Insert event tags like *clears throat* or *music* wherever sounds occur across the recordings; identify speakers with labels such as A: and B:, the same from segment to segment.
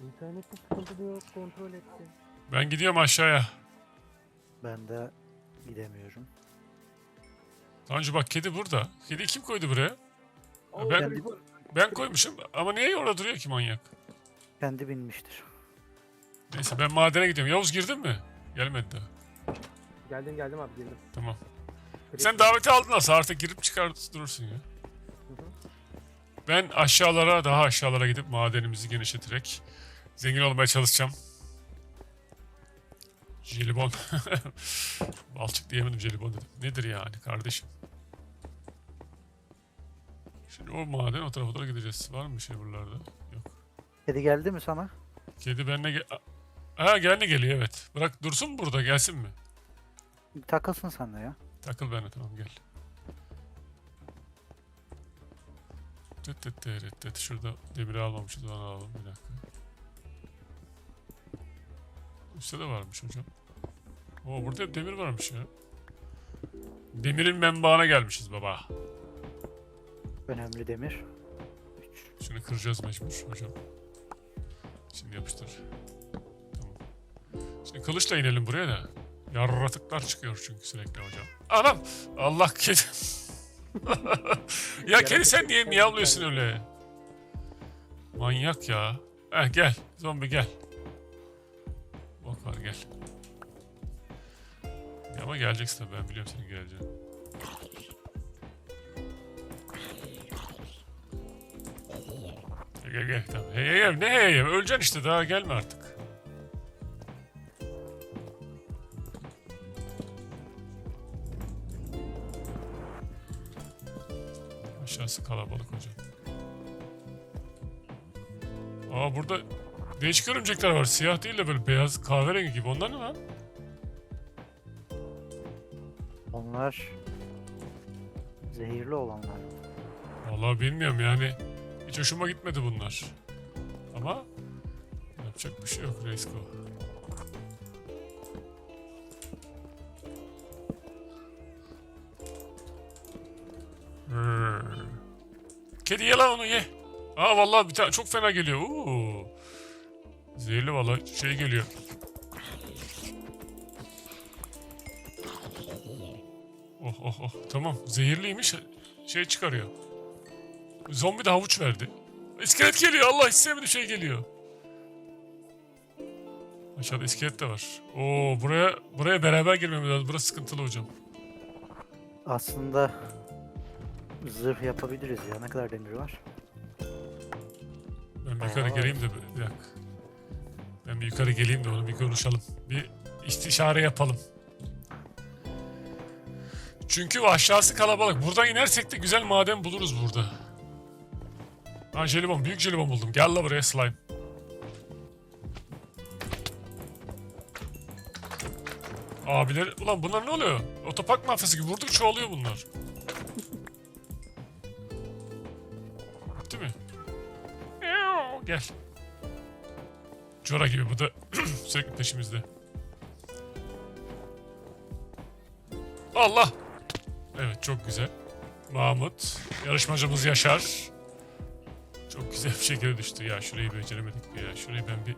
A: İnternette sıkıntı da yok kontrol etti.
B: Ben gidiyorum aşağıya.
C: Ben de gidemiyorum.
B: Tanju bak kedi burada. Kedi kim koydu buraya?
A: Oo,
B: ben-
A: Creeper.
B: Ben koymuşum ama niye orada duruyor ki manyak?
C: Kendi binmiştir.
B: Neyse ben madene gidiyorum. Yavuz girdin mi? Gelmedi daha.
A: Geldim geldim abi girdim.
B: Tamam. Sen daveti aldın nasıl? Artık girip çıkar durursun ya.
A: Hı hı.
B: Ben aşağılara, daha aşağılara gidip madenimizi genişleterek zengin olmaya çalışacağım. Jelibon. *laughs* Balçık diyemedim jelibon dedim. Nedir yani kardeşim? Şimdi o maden o tarafa doğru gideceğiz. Var mı bir şey buralarda? Yok.
C: Kedi geldi mi sana?
B: Kedi benimle gel... Ha geldi geliyor evet. Bırak dursun mu burada gelsin mi?
C: Takılsın sen de ya.
B: Takıl benimle tamam gel. Tıt tıt tıt tıt. Şurada demiri almamışız onu alalım bir dakika. Üstte de varmış hocam. Oo burada hep demir varmış ya. Demirin menbaına gelmişiz baba.
C: Önemli demir.
B: Şunu kıracağız mecbur hocam. Şimdi yapıştır. Tamam. Şimdi kılıçla inelim buraya da. Yarratıklar çıkıyor çünkü sürekli hocam. Anam! Allah kedi. *laughs* ya kedi sen niye miyavlıyorsun öyle? Manyak ya. Heh gel. Zombi gel. Ama geleceksin tabii ben biliyorum senin geleceğini. Gel gel tamam. Hey hey ne hey hey öleceksin işte daha gelme artık. Aşağısı kalabalık hocam. Aa burada değişik örümcekler var. Siyah değil de böyle beyaz kahverengi gibi. Onlar ne lan?
C: Onlar zehirli olanlar.
B: Vallahi bilmiyorum yani. Hiç hoşuma gitmedi bunlar. Ama yapacak bir şey yok Reisko. Rrrr. Kedi ye lan onu ye. Aa vallahi bir tane çok fena geliyor. Oo. Zehirli vallahi şey geliyor. Oh oh tamam zehirliymiş şey çıkarıyor. Zombi de havuç verdi. İskelet geliyor Allah hiç sevmediğim şey geliyor. Aşağıda iskelet de var. Oo buraya buraya beraber girmemiz lazım. Burası sıkıntılı hocam.
C: Aslında zırh yapabiliriz ya. Ne kadar demir var?
B: Ben bir yukarı geleyim de bir dakika. Ben bir yukarı geleyim de onu bir konuşalım. Bir istişare yapalım. Çünkü aşağısı kalabalık. Buradan inersek de güzel maden buluruz burada. Ha jelibon, büyük jelibon buldum. Gel la buraya slime. Abiler, ulan bunlar ne oluyor? Otopark mafyası gibi vurduk çoğalıyor bunlar. Değil mi? Gel. Cora gibi bu da *clears throat* sürekli peşimizde. Allah! Evet çok güzel. Mahmut. Yarışmacımız Yaşar. Çok güzel bir şekilde düştü. Ya şurayı beceremedik ya. Şurayı ben bir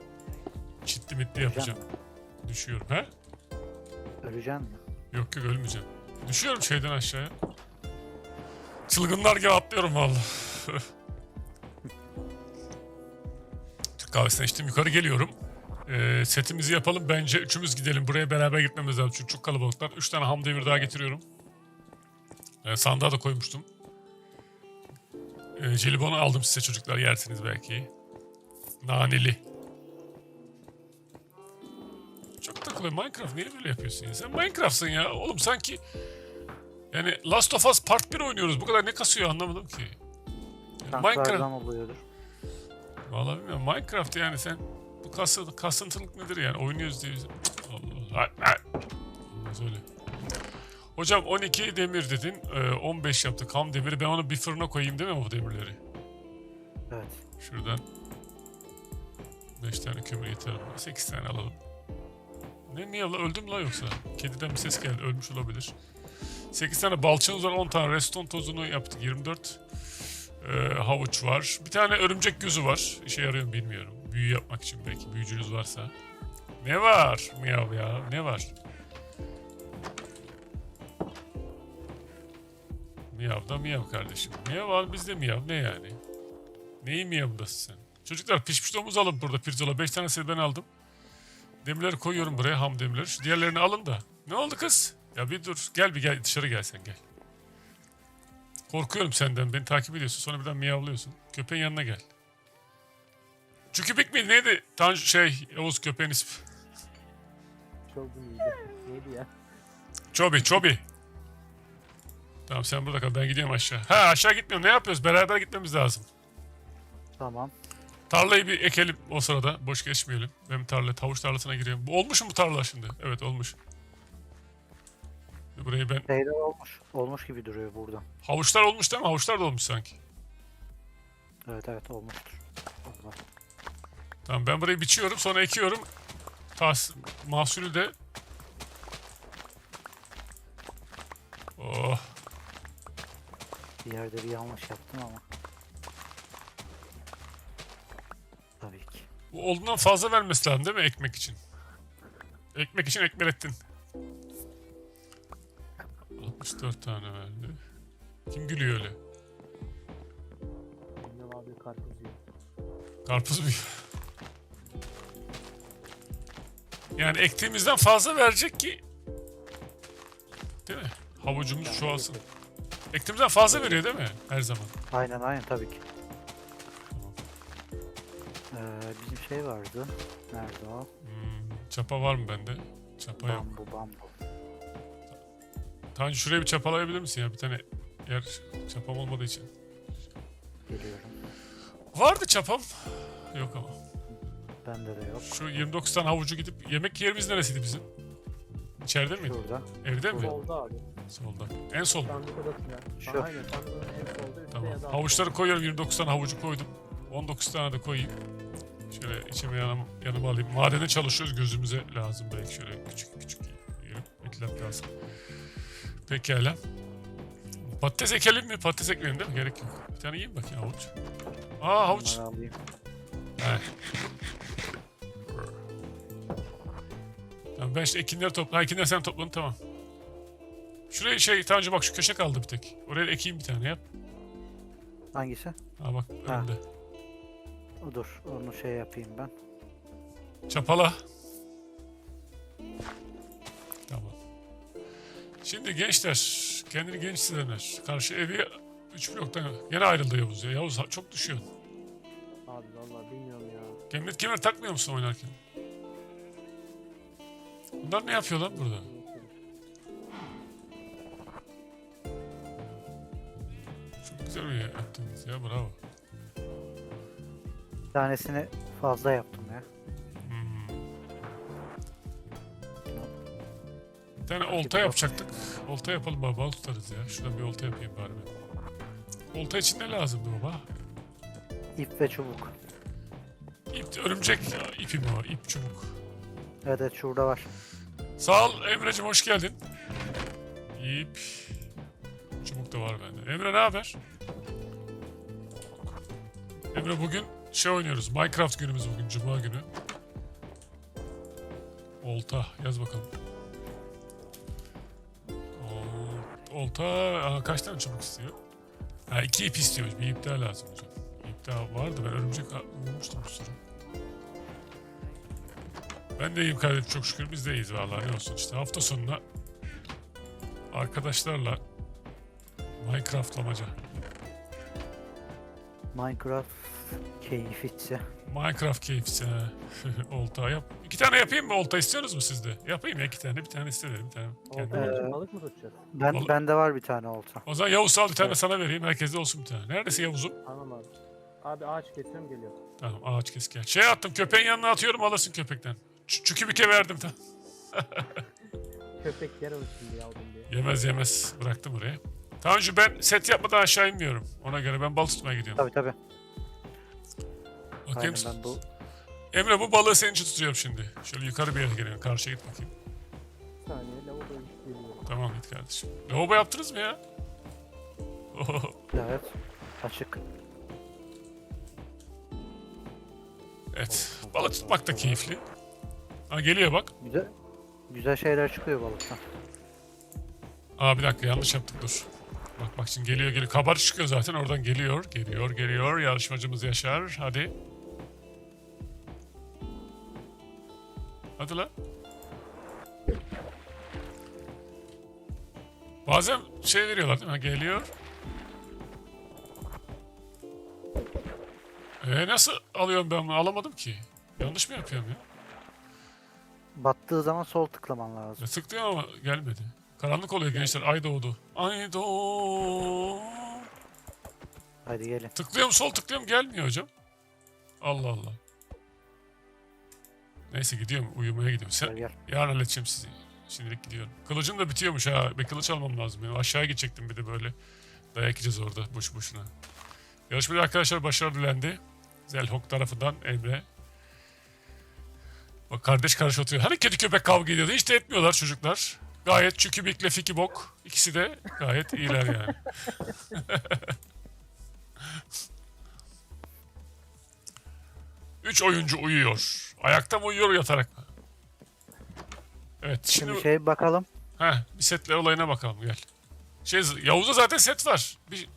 B: çitli mitli yapacağım. Düşüyorum. He?
C: Öleceksin mi?
B: Yok yok ölmeyeceğim. Düşüyorum şeyden aşağıya. Çılgınlar gibi atlıyorum valla. *laughs* Türk kahvesine içtim yukarı geliyorum. Ee, setimizi yapalım bence üçümüz gidelim. Buraya beraber gitmemiz lazım çünkü çok kalabalıklar. Üç tane ham demir daha getiriyorum. Ee, sandığa da koymuştum. Ee, jelibonu aldım size çocuklar yersiniz belki. Naneli. Çok takılıyor Minecraft niye böyle yapıyorsun ya? Sen Minecraft'sın ya. Oğlum sanki yani Last of Us Part 1 oynuyoruz. Bu kadar ne kasıyor anlamadım ki. Yani Minecraft. Vallahi bilmiyorum. Minecraft yani sen bu kası, kasıntılık nedir yani? Oynuyoruz diye. Allah Allah. Olmaz öyle. Hocam 12 demir dedin. Ee, 15 yaptık ham demiri. Ben onu bir fırına koyayım değil mi bu demirleri?
C: Evet.
B: Şuradan 5 tane kömür yeter. 8 tane alalım. Ne niye la öldüm la yoksa? Kediden bir ses geldi ölmüş olabilir. 8 tane balçığımız var 10 tane reston tozunu yaptık 24. Ee, havuç var. Bir tane örümcek gözü var. İşe yarıyor mu bilmiyorum. büyü yapmak için belki büyücünüz varsa. Ne var miyav ya ne var? Miyav da miyav kardeşim. Miyav al bizde miyav ne yani? Neyin miyavındasın sen? Çocuklar pişmiş domuz alın burada pirzola. Beş tanesini ben aldım. Demirleri koyuyorum buraya ham demirleri. Şu diğerlerini alın da. Ne oldu kız? Ya bir dur. Gel bir gel dışarı gel sen gel. Korkuyorum senden. Beni takip ediyorsun. Sonra birden miyavlıyorsun. Köpeğin yanına gel. Çükübük miydi? Neydi? Tanju şey Yavuz köpeğin ismi.
A: İyiydi. Neydi ya?
B: Çobi, Çobi. Tamam sen burada kal. Ben gidiyorum aşağı. Ha aşağı gitmiyorum. Ne yapıyoruz? Beraber gitmemiz lazım.
C: Tamam.
B: Tarlayı bir ekelim o sırada. Boş geçmeyelim. Ben bir tarla, tavuş tarlasına gireyim. Bu olmuş mu bu tarla şimdi? Evet olmuş. Burayı ben...
C: Şeyler olmuş. Olmuş gibi duruyor burada.
B: Havuçlar olmuş değil mi? Havuçlar da olmuş sanki.
C: Evet evet olmuştur. Allah.
B: Tamam ben burayı biçiyorum sonra ekiyorum. Tas mahsulü de Oh,
C: Bir yerde bir yanlış yaptım ama. Tabii ki.
B: bu olduğundan fazla vermesi lazım değil mi ekmek için? Ekmek için ekmelettin. 64 tane verdi. Kim gülüyor öyle?
A: Bilmem abi karpuz yiyor.
B: Karpuz mu? yiyor? Yani ektiğimizden fazla verecek ki. Değil mi? Havucumuz çoğalsın. Ektiğimizden fazla veriyor değil mi? Her zaman.
C: Aynen aynen tabii ki. Ee, bizim şey vardı. Nerede o?
B: Hmm, çapa var mı bende? Çapa yok.
C: Bambu bambu.
B: Tanju şuraya bir çapalayabilir misin ya? Bir tane yer çapam olmadığı için.
C: Geliyorum.
B: Vardı çapam. Yok ama.
C: Bende de yok.
B: Şu 29 tane havucu gidip yemek yerimiz neresiydi bizim? İçeride miydi?
C: Şurada.
B: Evde mi?
A: Solda abi.
B: Solda. En sol.
A: Sandık odasında.
C: Şu.
A: Aynen sandığın en solda üstte
B: Tamam.
A: ya da
B: Havuçları koyuyorum. 29 tane havucu koydum. 19 tane de koyayım. Şöyle içime yanım, yanıma alayım. Madene çalışıyoruz. Gözümüze lazım belki şöyle küçük küçük yiyelim. İtlaf lazım. Pekala. Patates ekelim mi? Patates ekmeyelim değil mi? Gerek yok. Bir tane yiyeyim bakayım havuç. Aa havuç.
C: Bunları alayım.
B: Tamam ben işte ekinleri topla. Ekinleri sen topladın tamam. Şuraya şey Tanju bak şu köşe kaldı bir tek. Oraya ekeyim bir tane yap.
C: Hangisi?
B: Ha bak
C: Ha.
B: önde.
C: O Dur onu şey yapayım ben.
B: Çapala. Tamam. Şimdi gençler, kendini genç hissedenler. Karşı evi 3 bloktan yine ayrıldı Yavuz ya. Yavuz ha- çok düşüyorsun.
A: Abi vallahi bilmiyorum ya.
B: Kemer, kemer takmıyor musun oynarken? Bunlar ne yapıyor lan burada? Çok güzel bir yaptınız ya bravo.
C: Bir tanesini fazla yaptım ya.
B: Hmm. Bir tane olta yapacaktık. Olta yapalım baba tutarız ya. Şuradan bir olta yapayım bari ben. Olta için ne lazımdı baba?
C: İp ve çubuk.
B: İp, örümcek ya, ipi mi var? İp çubuk.
C: Evet evet şurada var.
B: Sağ ol Emre'cim hoş geldin. İp. Çubuk da var bende. Emre ne haber? Emre bugün şey oynuyoruz. Minecraft günümüz bugün. Cuma günü. Olta. Yaz bakalım. Ol- Olta. Aa, kaç tane çubuk istiyor? Ha iki ip istiyor. Bir ip daha lazım hocam. İp daha vardı. Ben örümcek bulmuştum bir sürü. Ben de iyiyim kardeşim çok şükür biz de iyiyiz vallahi ne olsun işte hafta sonuna arkadaşlarla Minecraftlamaca.
C: Minecraft keyifçi.
B: Minecraft keyifsi ha. *laughs* olta yap. İki tane yapayım mı olta istiyorsunuz mu siz de? Yapayım ya iki tane bir tane istedim bir tane. kendim.
A: Olta
C: Ee,
A: balık mı tutacağız?
C: Ben
B: Vallahi-
C: bende var bir tane olta.
B: O zaman Yavuz al bir tane sana vereyim herkeste olsun bir tane. Neredesin Yavuz'um?
A: Tamam abi. Abi ağaç kesiyorum geliyor.
B: Tamam ağaç kes gel. Şey attım köpeğin yanına atıyorum alırsın köpekten. Çükübük'e verdim. Tamam.
A: Köpek yer olsun diye aldım diye.
B: Yemez yemez bıraktım oraya. Tanju ben set yapmadan aşağı inmiyorum. Ona göre ben balık tutmaya gidiyorum.
C: Tabii tabii.
B: Bakayım.
C: Aynen ben bu
B: Emre bu balığı senin için tutuyorum şimdi. Şöyle yukarı bir yere geliyorum. Karşıya git bakayım.
A: Bir saniye lavaboya geliyorum.
B: Tamam git kardeşim. Lavabo yaptınız mı ya?
C: Evet açık.
B: Evet. Balık tutmak da keyifli. Ha geliyor bak.
C: Güzel, güzel şeyler çıkıyor balıktan.
B: Aa bir dakika yanlış yaptık dur. Bak bak şimdi geliyor geliyor. Kabarık çıkıyor zaten oradan geliyor. Geliyor geliyor. Yarışmacımız Yaşar. Hadi. Hadi lan. Bazen şey veriyorlar değil mi? Geliyor. Ee, nasıl alıyorum ben bunu? Alamadım ki. Yanlış mı yapıyorum ya?
C: Battığı zaman sol tıklaman lazım.
B: Ya tıklıyorum ama gelmedi. Karanlık oluyor gençler. Ay doğdu. Ay doğdu.
C: Hadi gelin.
B: Tıklıyorum sol tıklıyorum gelmiyor hocam. Allah Allah. Neyse gidiyorum uyumaya gidiyorum. Sen,
C: Gel gel.
B: yarın halledeceğim sizi. Şimdilik gidiyorum. Kılıcım da bitiyormuş ha. Bir kılıç almam lazım benim. Aşağıya gidecektim bir de böyle. Dayak yiyeceğiz orada boş boşuna. Yarışmada arkadaşlar başarı dilendi. Zelhok tarafından Emre. Bak kardeş karış oturuyor. Hani kedi köpek kavga ediyordu. Hiç de etmiyorlar çocuklar. Gayet Çükübik'le Fiki Bok. İkisi de gayet iyiler yani. *laughs* Üç oyuncu uyuyor. Ayakta mı uyuyor yatarak mı? Evet şimdi,
C: Şimdi şey bakalım.
B: Heh, bir setler olayına bakalım gel. Şey, Yavuz'da zaten set var. Bir,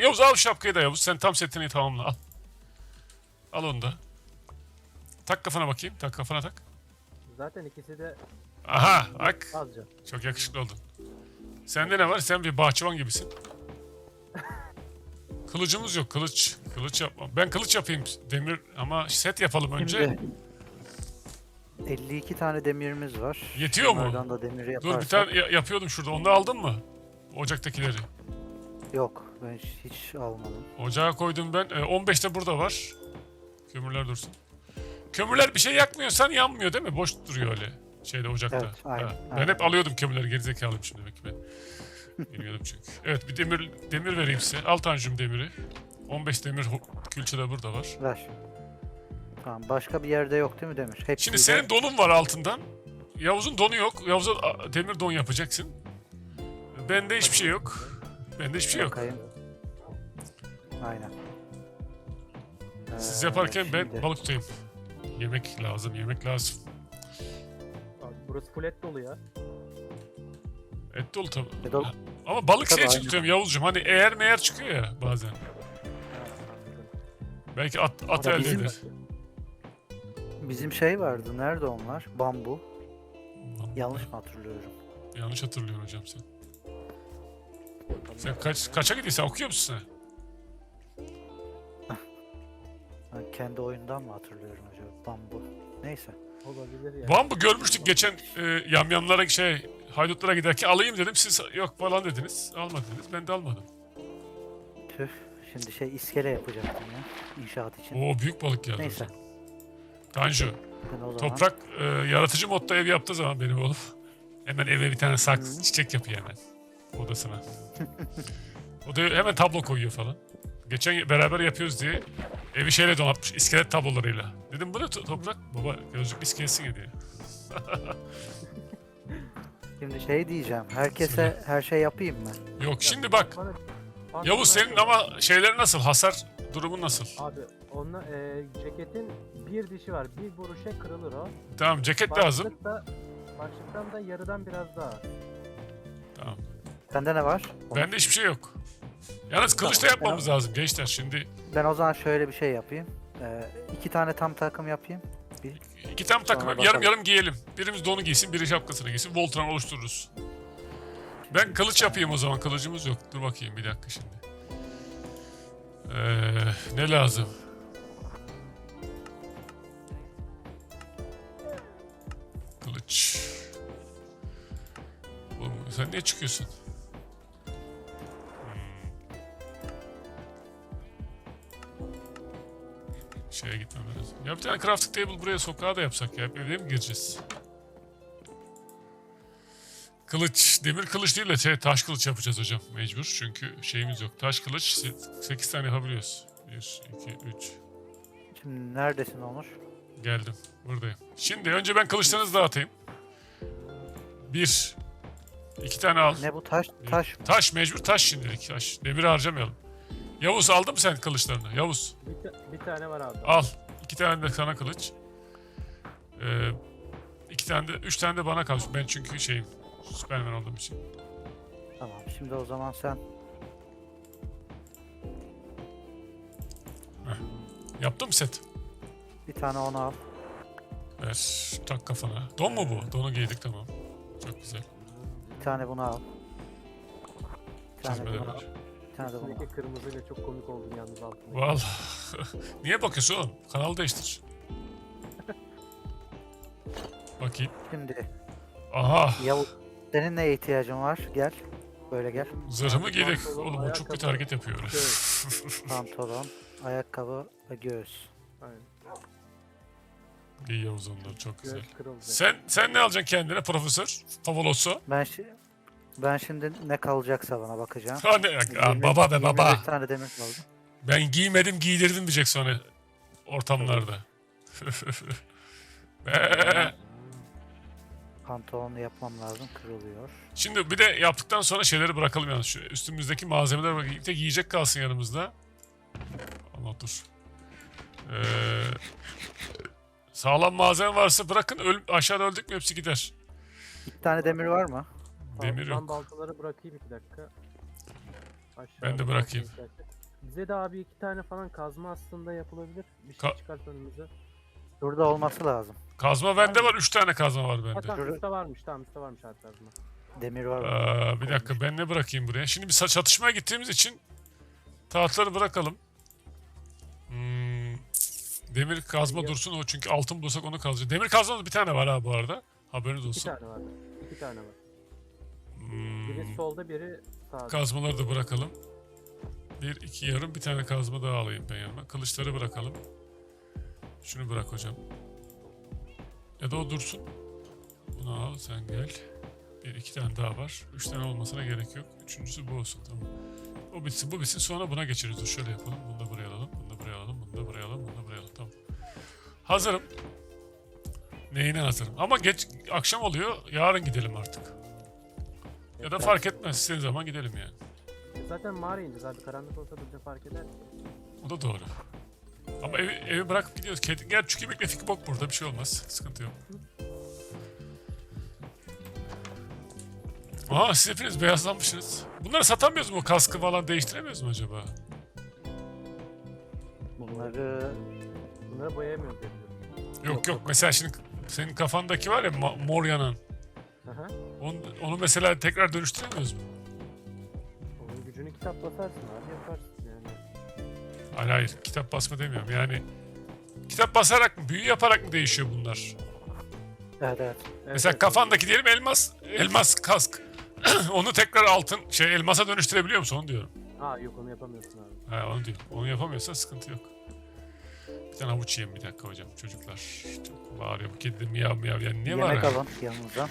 B: Yavuz al şapkayı da Yavuz. Sen tam setini tamamla al. Al onu da. Tak kafana bakayım. Tak kafana tak.
A: Zaten ikisi de
B: Aha bak.
A: azca.
B: Çok yakışıklı oldun. Sende ne var? Sen bir bahçıvan gibisin. *laughs* Kılıcımız yok. Kılıç. Kılıç yapmam. Ben kılıç yapayım demir ama set yapalım önce.
C: Şimdi 52 tane demirimiz var.
B: Yetiyor mu?
C: Bunlardan da demiri yaparsak.
B: Dur bir tane ya- yapıyordum şurada. Onu da aldın mı? Ocaktakileri.
C: Yok ben hiç, hiç almadım.
B: Ocağa koydum ben. E, 15 de burada var. Kömürler dursun. Kömürler bir şey yakmıyorsan yanmıyor değil mi? Boş duruyor öyle. Şeyde ocakta.
C: Evet, aynen,
B: Ha, Ben
C: aynen.
B: hep alıyordum kömürleri. Gerizekalıyım şimdi demek ki ben. Bilmiyordum çünkü. Evet bir demir demir vereyim size. Al Tanju'm demiri. 15 demir külçe de burada var.
C: Ver. Tamam başka bir yerde yok değil mi demir? Hepsi
B: Şimdi senin donun var altından. Yavuz'un donu yok. Yavuz'a demir don yapacaksın. Bende hiçbir şey yok. Bende hiçbir şey yok.
C: Bakayım. Aynen.
B: Siz
C: Ee,
B: yaparken ben
C: şimdi-
B: balık tutayım. Yemek lazım, yemek lazım.
A: Abi burası full et dolu ya.
B: Et dolu tabii.
C: Dolu.
B: Ama balık
C: Tabii,
B: şey için tutuyorum Yavuzcuğum. Hani eğer meğer çıkıyor ya bazen. Belki at, at elde
C: bizim-
B: eder.
C: Bizim şey vardı. Nerede onlar? Bambu. Yanlış mı hatırlıyorum?
B: Yanlış hatırlıyorsun hocam sen. Sen kaç, kaça gidiyorsun? Sen okuyor musun sen?
C: Ha, kendi oyundan mı hatırlıyorum acaba? Bambu. Neyse.
A: Olabilir ya.
B: Bambu görmüştük geçen e, yamyamlara şey haydutlara giderken alayım dedim. Siz yok falan dediniz. Almadınız. Ben de almadım.
C: Tüh. Şimdi şey iskele yapacaktım ya. İnşaat için.
B: Oo büyük balık geldi.
C: Neyse.
B: Tanju.
C: Ben o zaman
B: Toprak e, yaratıcı modda ev yaptığı zaman benim oğlum. Hemen eve bir tane saksı çiçek yapıyor hemen. Odasına. *laughs* o da hemen tablo koyuyor falan. Geçen beraber yapıyoruz diye evi şeyle donatmış iskelet tablolarıyla. Dedim bu ne to- toprak? Baba gözlük iskeletsin ya diye. *laughs*
C: Şimdi şey diyeceğim. Herkese her şey yapayım mı?
B: Yok şimdi bak. Yavuz senin ama şeyleri nasıl? Hasar durumu nasıl?
A: Abi onunla e, ceketin bir dişi var. Bir vuruşa kırılır o.
B: Tamam ceket lazım.
A: Başlık da, başlıktan da yarıdan biraz daha.
B: Tamam.
C: Bende ne var?
B: Bende hiçbir şey yok. Yalnız kılıçla
C: Tamam,
B: yapmamız lazım gençler şimdi.
C: Ben o zaman şöyle bir şey yapayım. Ee, iki tane tam takım yapayım. Bir.
B: İki tam takım
C: Sonra
B: yarım
C: bakalım.
B: yarım giyelim. Birimiz donu giysin, biri şapkasını giysin. Voltran oluştururuz. Ben kılıç yapayım o zaman. Kılıcımız yok. Dur bakayım bir dakika şimdi. Ee, ne lazım? Kılıç. Oğlum sen niye çıkıyorsun? Şeye gitmem lazım. Ya bir tane crafting table buraya sokağa da yapsak ya. Evde mi gireceğiz? Kılıç. Demir kılıç değil de şey, taş kılıç yapacağız hocam. Mecbur. Çünkü şeyimiz yok. Taş kılıç 8 tane yapabiliyoruz. 1, 2, 3.
C: Şimdi neredesin Onur?
B: Geldim. Buradayım. Şimdi önce ben kılıçlarınızı dağıtayım. Bir. iki tane al.
C: Ne bu taş? Taş mı?
B: Taş mecbur taş şimdilik. Taş. Demir harcamayalım. Yavuz aldın mı sen kılıçlarını? Yavuz
A: Bir, ta- bir tane var abi.
B: al. iki tane de sana kılıç. Ee, iki tane de, üç tane de bana kalmış. Ben çünkü şeyim, Superman olduğum için.
C: Tamam. Şimdi o zaman sen
B: Yaptım set.
C: bir tane onu al.
B: Ver, tak kafana. Don mu bu? Donu giydik tamam. Çok güzel.
C: Bir tane bunu al. Bir tane bunu al. Tane de
A: kırmızıyla çok komik oldun yalnız altında.
B: Vallahi. *laughs* Niye bakıyorsun oğlum? Kanal değiştir. *laughs* Bakayım.
C: Şimdi
B: Aha.
C: Yavuz senin neye ihtiyacın var? Gel. Böyle gel.
B: Zırhımı giydik.
A: Pantolon,
B: Oğlum o çok kötü
A: ayakkabı,
B: hareket yapıyor. *laughs*
C: Pantolon, ayakkabı ve göğüs.
A: Aynen.
B: İyi Yavuz onlar çok güzel. Sen sen ne alacaksın kendine profesör? Favoloso.
C: Ben şi- ben şimdi ne kalacaksa bana bakacağım.
B: Ha ne?
C: Yirmi-
B: baba be
C: 21
B: baba.
C: tane demir kaldı.
B: Ben giymedim giydirdim diyecek sonra ortamlarda. *laughs*
C: Pantolonu yapmam lazım. Kırılıyor.
B: Şimdi bir de yaptıktan sonra şeyleri bırakalım yalnız. Şu üstümüzdeki malzemeler birlikte giyecek kalsın yanımızda. Allah dur. Ee, sağlam malzeme varsa bırakın. Öl, aşağıda öldük mü hepsi gider.
C: Bir tane demir var mı?
B: Demir
A: Ben
B: yok.
A: baltaları bırakayım iki dakika. Aşağı
B: Ben de bırakayım.
A: Bize de abi iki tane falan kazma aslında yapılabilir. Bir şey
B: Ka-
A: çıkart önümüze.
C: Burada olması lazım.
B: Kazma bende var. Üç tane kazma var bende.
A: tamam
C: Şurada-
A: üstte varmış tamam üstte varmış abi kazma.
C: Demir var?
B: Aa, bir dakika ben ne bırakayım buraya? Şimdi bir sa- çatışmaya gittiğimiz için tahtları bırakalım. Hmm, demir kazma dursun o çünkü altın bulursak onu kazacak. Demir kazma bir tane var ha bu arada. Haberiniz
A: İki
B: olsun.
A: tane var. İki tane var.
B: Hmm,
A: Biri solda biri sağda.
B: kazmaları da bırakalım. Bir, iki yarım bir tane kazma daha alayım ben yanıma. Kılıçları bırakalım. Şunu bırak hocam. Ya da o dursun. Bunu al sen gel. Bir iki tane daha var. Üç tane olmasına gerek yok. Üçüncüsü bu olsun tamam. O bitsin bu bitsin sonra buna geçeriz. Dur şöyle yapalım. Bunu da buraya alalım. Bunu da buraya alalım. Bunu da buraya alalım. Bunu da buraya alalım. Tamam. Hazırım. Neyine hazırım? Ama geç akşam oluyor. Yarın gidelim artık. Ya da fark etmez. İstediğin zaman gidelim yani.
A: Zaten mağara ineceğiz abi. Karanlık olsa da bize fark eder.
B: O da doğru. Ama evi, evi bırakıp gidiyoruz. Kedi, gel çünkü beklefik bok burada bir şey olmaz. Sıkıntı yok. Aa siz hepiniz beyazlanmışsınız. Bunları satamıyoruz mu? Kaskı falan değiştiremiyoruz mu acaba?
C: Bunları
A: Bunları boyayamıyoruz.
B: Yok yok. Mesela şimdi senin kafandaki var ya ma- mor yanan.
A: Aha.
B: Onu, onu mesela tekrar dönüştüremiyoruz mu?
A: Onun gücünü kitap basarsın abi yaparsın yani.
B: Hayır hayır. Kitap basma demiyorum. Yani kitap basarak mı, büyü yaparak mı değişiyor bunlar?
C: evet evet.
B: Mesela
A: evet,
B: kafandaki diyelim elmas, elmas kask. *clears throat* onu tekrar altın, şey elmasa dönüştürebiliyor musun onu diyorum.
A: Ha yok onu yapamıyorsun abi.
B: Ha onu diyorum. Onu yapamıyorsan sıkıntı yok. Bir tane havuç yiyeyim bir dakika hocam çocuklar. Çok bağırıyor bu kedi miyav miyav yani niye var
C: Yemek
B: ya?
C: alın yanınıza.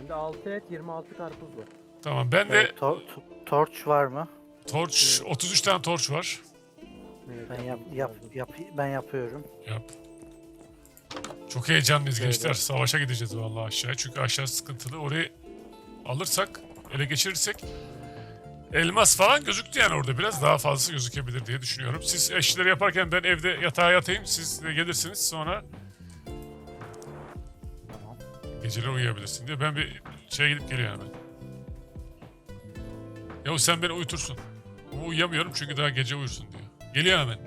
A: Bende 6 et 26 karpuz var.
B: Tamam ben de
C: Evet, tor- to- torç var mı?
B: torç 33 tane torç var.
A: Evet,
C: Ben yap, yap,
A: lazım.
C: yap ben yapıyorum.
B: Yap. Çok heyecanlıyız
A: Evet.
B: gençler. Savaşa gideceğiz vallahi aşağıya. Çünkü aşağı sıkıntılı. Orayı alırsak, ele geçirirsek elmas falan gözüktü yani orada biraz daha fazlası gözükebilir diye düşünüyorum. Siz eşleri yaparken ben evde yatağa yatayım. Siz de gelirsiniz sonra geceler uyuyabilirsin diye. Ben bir şeye gidip geliyorum hemen. Yahu sen beni uyutursun. Ama uyuyamıyorum çünkü daha gece uyursun diyor. Geliyor hemen.